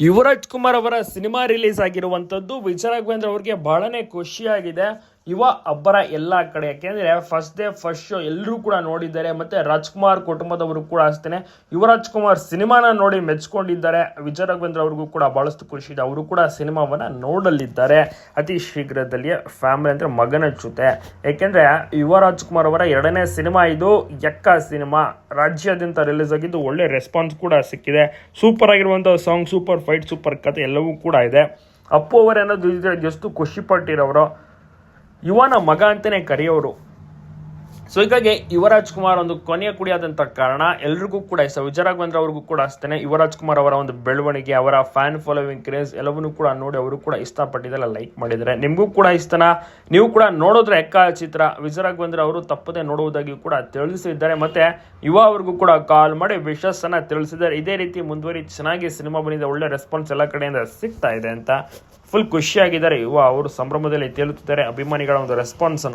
ಯುವರಾಜ್ ಕುಮಾರ್ ಅವರ cinema release ಆಗಿರುವಂಥದ್ದು ವಿಜಯ ರಾಘವೇಂದ್ರ ಅವರಿಗೆ ಬಹಳನೇ ಖುಷಿಯಾಗಿದೆ. ಯುವ ಅಬ್ಬರ ಎಲ್ಲ ಕಡೆ. ಯಾಕೆಂದ್ರೆ ಫಸ್ಟ್ ಡೇ ಫಸ್ಟ್ ಶೋ ಎಲ್ಲರೂ ಕೂಡ ನೋಡಿದ್ದಾರೆ ಮತ್ತೆ ರಾಜ್ಕುಮಾರ್ ಕುಟುಂಬದವರು ಕೂಡ ಅಷ್ಟೇ ಯುವ ರಾಜ್ಕುಮಾರ್ ಸಿನಿಮಾನ ನೋಡಿ ಮೆಚ್ಕೊಂಡಿದ್ದಾರೆ. ವಿಜಯ ರಾಘವೇಂದ್ರ ಅವ್ರಿಗೂ ಕೂಡ ಬಹಳಷ್ಟು ಖುಷಿ ಇದೆ. ಅವರು ಕೂಡ ಸಿನಿಮಾವನ್ನ ನೋಡಲಿದ್ದಾರೆ. ಅತಿ ಶೀಘ್ರದಲ್ಲಿಯೇ ಫ್ಯಾಮಿಲಿ ಅಂದ್ರೆ ಮಗನ ಜೊತೆ. ಯಾಕೆಂದ್ರೆ ಯುವ ರಾಜ್ಕುಮಾರ್ ಅವರ ಎರಡನೇ ಸಿನಿಮಾ ಇದು ಎಕ್ಕ ಸಿನಿಮಾ. ರಾಜ್ಯಾದ್ಯಂತ ರಿಲೀಸ್ ಆಗಿದ್ದು ಒಳ್ಳೆ ರೆಸ್ಪಾನ್ಸ್ ಕೂಡ ಸಿಕ್ಕಿದೆ. ಸೂಪರ್ ಆಗಿರುವಂಥ ಸಾಂಗ್ ಸೂಪರ್ ಫೈಟ್ ಸೂಪರ್ ಕತೆ ಎಲ್ಲವೂ ಕೂಡ ಇದೆ. ಅಪ್ಪು ಅವರೇನೋ ಎಷ್ಟು ಖುಷಿ ಪಟ್ಟಿರೋರು. ಯುವನ ಮಗ ಅಂತಲೇ ಕರೆಯೋರು. ಸೊ ಹೀಗಾಗಿ ಯುವರಾಜ್ ಕುಮಾರ್ ಒಂದು ಕೊನೆಯ ಕುಡಿಯಾದಂಥ ಕಾರಣ ಎಲ್ರಿಗೂ ಕೂಡ ಇಷ್ಟ ವಿಜಯ ರಾಘವೇಂದ್ರ ಅವ್ರಿಗೂ ಕೂಡ ಅಷ್ಟೇ ಯುವರಾಜ್ ಕುಮಾರ್ ಅವರ ಒಂದು ಬೆಳವಣಿಗೆ, ಅವರ ಫ್ಯಾನ್ ಫಾಲೋವಿಂಗ್ ಕ್ರೇಜ್ ಎಲ್ಲವನ್ನೂ ಕೂಡ ನೋಡಿ ಅವರು ಕೂಡ ಇಷ್ಟಪಟ್ಟಿದ್ದೆಲ್ಲ ಲೈಕ್ ಮಾಡಿದ್ದಾರೆ. ನಿಮಗೂ ಕೂಡ ಇಷ್ಟನ? ನೀವು ಕೂಡ ನೋಡೋದ್ರೆ ಎಕ್ಕ ಚಿತ್ರ ವಿಜಯ ರಾಘವೇಂದ್ರ ಅವರು ತಪ್ಪದೆ ನೋಡುವುದಾಗಿ ಕೂಡ ತಿಳಿಸಿದ್ದಾರೆ. ಮತ್ತೆ ಯುವ ಅವ್ರಿಗೂ ಕೂಡ ಕಾಲ್ ಮಾಡಿ ವಿಶಸ್ ಅನ್ನ ತಿಳಿಸಿದ್ದಾರೆ. ಇದೇ ರೀತಿ ಮುಂದುವರಿ ಚೆನ್ನಾಗಿ ಸಿನಿಮಾ ಬಂದಿದೆ. ಒಳ್ಳೆ ರೆಸ್ಪಾನ್ಸ್ ಎಲ್ಲ ಕಡೆಯಿಂದ ಸಿಗ್ತಾ ಇದೆ ಅಂತ ಫುಲ್ ಖುಷಿಯಾಗಿದ್ದಾರೆ. ಯುವ ಅವರು ಸಂಭ್ರಮದಲ್ಲಿ ತೇಲುತ್ತಿದ್ದಾರೆ. ಅಭಿಮಾನಿಗಳ ಒಂದು ರೆಸ್ಪಾನ್ಸ್ ಅನ್ನು.